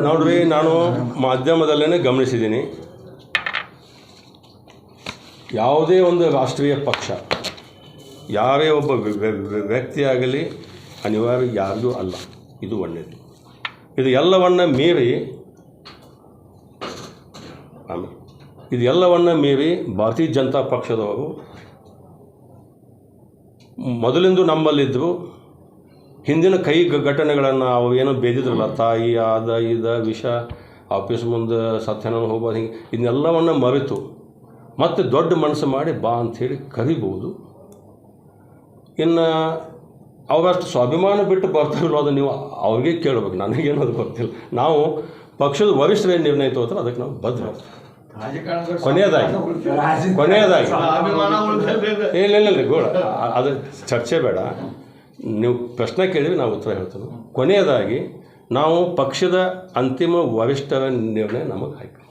ನೋಡ್ರಿ, ನಾನು ಮಾಧ್ಯಮದಲ್ಲೇ ಗಮನಿಸಿದ್ದೀನಿ. ಯಾವುದೇ ಒಂದು ರಾಷ್ಟ್ರೀಯ ಪಕ್ಷ, ಯಾರೇ ಒಬ್ಬ ವ್ಯ- ಆಗಲಿ, ಅನಿವಾರ್ಯ ಯಾರಿಗೂ ಅಲ್ಲ. ಇದು ಒಳ್ಳೆಯದು ಇದು ಎಲ್ಲವನ್ನ ಮೀರಿ ಆಮೇಲೆ ಇದು ಎಲ್ಲವನ್ನ ಮೀರಿ ಭಾರತೀಯ ಜನತಾ ಪಕ್ಷದವರು ಮೊದಲಿಂದು ನಮ್ಮಲ್ಲಿದ್ದವು ಹಿಂದಿನ ಕೈ ಘಟನೆಗಳನ್ನು ಅವು ಏನೋ ಬೇದಿದ್ರಲ್ಲ, ತಾಯಿ ಆದ, ಇದ, ವಿಷ, ಆಫೀಸ್ ಮುಂದೆ ಸತ್ಯನಾರಾಯಣ ಹೋಗ್ಬೋದು ಹಿಂಗೆ ಇದನ್ನೆಲ್ಲವನ್ನು ಮರೆತು ಮತ್ತೆ ದೊಡ್ಡ ಮನಸ್ಸು ಮಾಡಿ ಬಾ ಅಂಥೇಳಿ ಕರಿಬೋದು. ಇನ್ನು ಅವರಷ್ಟು ಸ್ವಾಭಿಮಾನ ಬಿಟ್ಟು ಬರ್ತಾರಲ್ಲ, ಅದು ನೀವು ಅವ್ರಿಗೆ ಕೇಳಬೇಕು ನನಗೇನು ಅದು ಗೊತ್ತಿಲ್ಲ. ನಾವು ಪಕ್ಷದ ವರಿಷ್ಠರೇನು ನಿರ್ಣಯ ತಗೋತಾರೆ ಅದಕ್ಕೆ ನಾವು ಬದ್ಧ. ಕೊನೆಯದಾಗಿ ಕೊನೆಯದಾಗಿ. ಇಲ್ಲ ಇಲ್ಲ ಇಲ್ಲ ಗೋಳ. ಅದು ಚರ್ಚೆ ಬೇಡ. ನೀವು ಪ್ರಶ್ನೆ ಕೇಳಿದ್ರೆ ನಾವು ಉತ್ತರ ಹೇಳ್ತೇವೆ. ಕೊನೆಯದಾಗಿ ನಾವು ಪಕ್ಷದ ಅಂತಿಮ ವರಿಷ್ಠರ ನಿರ್ಣಯ ನಮಗೆ ಆಯ್ಕೆ